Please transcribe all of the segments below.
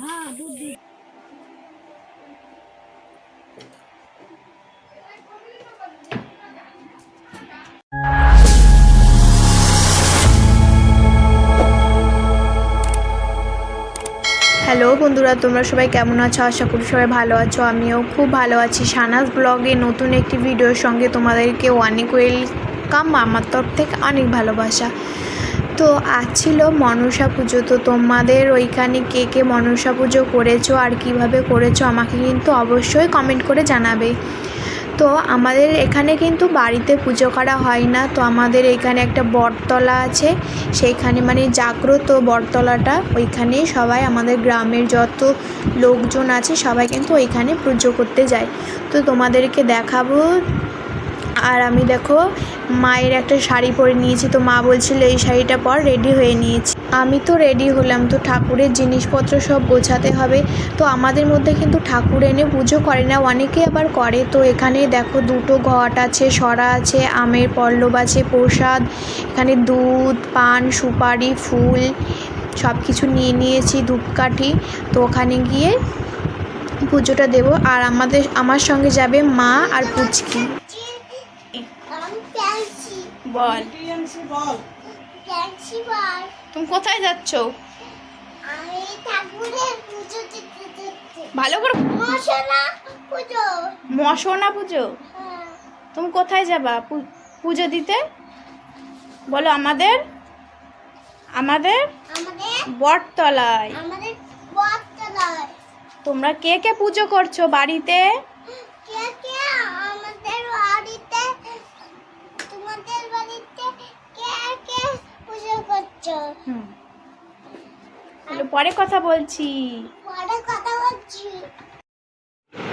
হ্যাঁ, হ্যালো বন্ধুরা, তোমরা সবাই কেমন আছো? আশা করি সবাই ভালো আছো। আমিও খুব ভালো আছি। সানাস ব্লগে নতুন একটি ভিডিওর সঙ্গে তোমাদেরকে অনেক ওয়েলকাম আমার তরফ থেকে অনেক ভালোবাসা। তো আজ ছিল মনসা পুজো। তো তোমাদের ওইখানে কে কে মনসা পুজো করেছ আর কীভাবে করেছ আমাকে কিন্তু অবশ্যই কমেন্ট করে জানাবে। তো আমাদের এখানে কিন্তু বাড়িতে পুজো করা হয় না। তো আমাদের এখানে একটা বটতলা আছে, সেইখানে মানে জাগ্রত বটতলাটা, ওইখানে সবাই আমাদের গ্রামের যত লোকজন আছে সবাই কিন্তু ওইখানে পুজো করতে যায়। তো তোমাদেরকে দেখাবো আর আমি দেখো মায়ের একটা শাড়ি পরে নিয়েছি, তো মা বলছিল এই শাড়িটা পর রেডি হয়ে নিয়েছি। আমি তো রেডি হলাম, তো ঠাকুরের জিনিসপত্র সব গোছাতে হবে। তো আমাদের মধ্যে কিন্তু ঠাকুর এনে পুজো করে না, অনেকে আবার করে। তো এখানে দেখো দুটো ঘট আছে, সরা আছে, আমের পল্লব আছে, প্রসাদ। এখানে দুধ, পান, সুপারি, ফুল সব কিছু নিয়ে নিয়েছি, ধূপকাঠি। তো ওখানে গিয়ে পুজোটা দেব। আর আমাদের, আমার সঙ্গে যাবে মা আর পুচকি। বল। বল। তুমি কোথায় যাচ্ছ? আমি ঠাকুরের পুজো দিতে দিতে ভালো করে মশনা পুজো। হ্যাঁ। তুমি কোথায় যাবা পু- পুজো দিতে? বলো আমাদের। আমাদের বটতলায়। তোমরা কে কে পুজো করছ বাড়িতে? পরে কথা বলছি। পরে কথা বলছি।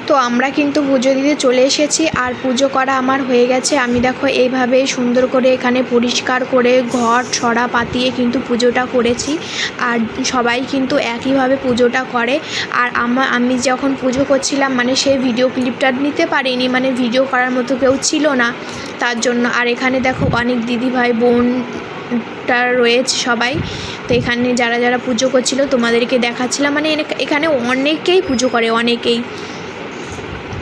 তো আমরা কিন্তু পুজো দিতে চলে এসেছি আর পুজো করা আমার হয়ে গেছে। আমি দেখো এইভাবে সুন্দর করে এখানে পরিষ্কার করে ঘর ছড়া পাতিয়ে কিন্তু পুজোটা করেছি। আর সবাই কিন্তু একইভাবে পুজোটা করে। আর আমার আমি যখন পুজো করছিলাম মানে সেই ভিডিও ক্লিপটা নিতে পারিনি মানে ভিডিও করার মতো কেউ ছিল না। তার জন্য আর এখানে দেখো অনেক দিদি ভাই বোনটা রয়েছে সবাই। তো এখানে যারা যারা পুজো করছিল তোমাদেরকে দেখাচ্ছিলাম। মানে এখানে অনেকেই পুজো করে, অনেকেই।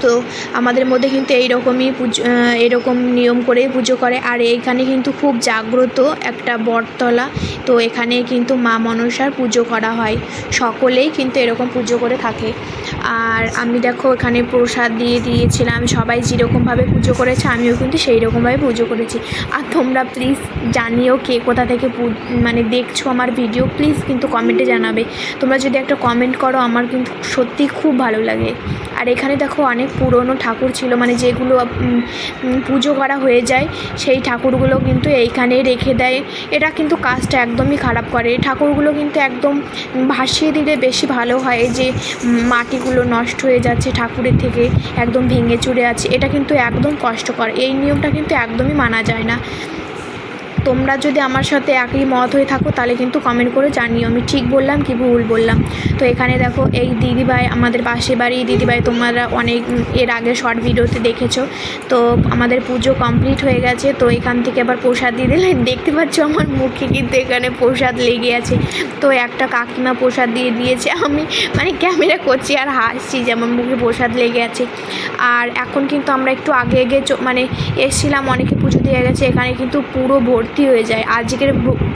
তো আমাদের মধ্যে কিন্তু এইরকমই পুজো এরকম নিয়ম করেই পুজো করে। আর এইখানে কিন্তু খুব জাগ্রত একটা বটতলা। তো এখানে কিন্তু মা মনসার পুজো করা হয়। সকলেই কিন্তু এরকম পুজো করে থাকে। আর আমি দেখো এখানে প্রসাদ দিয়ে দিয়েছিলাম। সবাই যেরকমভাবে পুজো করেছে, আমিও কিন্তু সেই রকমভাবে পুজো করেছি। আর তোমরা প্লিজ জানিও কে কোথা থেকে মানে দেখছ আমার ভিডিও প্লিজ কিন্তু কমেন্টে জানাবে। তোমরা যদি একটা কমেন্ট করো, আমার কিন্তু সত্যি খুব ভালো লাগে। আর এখানে দেখো অনেক পুরনো ঠাকুর ছিল মানে যেগুলো পুজো করা হয়ে যায়, সেই ঠাকুরগুলো কিন্তু এইখানেই রেখে দেয়। এটা কিন্তু কাজটা একদমই খারাপ করে। ঠাকুরগুলো কিন্তু একদম ভাসিয়ে দিলে বেশি ভালো হয় যে মাটিগুলো নষ্ট হয়ে যাচ্ছে ঠাকুরের থেকে, একদম ভেঙে চুরে আছে। এটা কিন্তু একদম কষ্টকর। এই নিয়মটা কিন্তু একদমই মানা যায় না। তোমরা যদি আমার সাথে একই মত হয়ে থাকো, তাহলে কিন্তু কমেন্ট করে জানিও। আমি ঠিক বললাম কি ভুল বললাম? তো এখানে দেখো, এই দিদিভাই আমাদের পাশে বাড়ি, দিদিভাই তোমরা অনেক এর আগে শর্ট ভিডিওতে দেখেছ। তো আমাদের পুজো কমপ্লিট হয়ে গেছে, তো এখান থেকে আবার প্রসাদ দিয়ে দিলে দেখতে পাচ্ছ আমার মুখে কিন্তু এখানে প্রসাদ লেগে আছে। তো একটা কাকিমা প্রসাদ দিয়ে দিয়েছে, আমি মানে ক্যামেরা করছি আর হাসছি যেমন মুখে প্রসাদ লেগে আছে। আর এখন কিন্তু আমরা একটু আগে চ- মানে এসছিলাম, অনেকে পুজো দিয়ে গেছে, এখানে কিন্তু পুরো ভর্তি হয়ে যায়। আজকের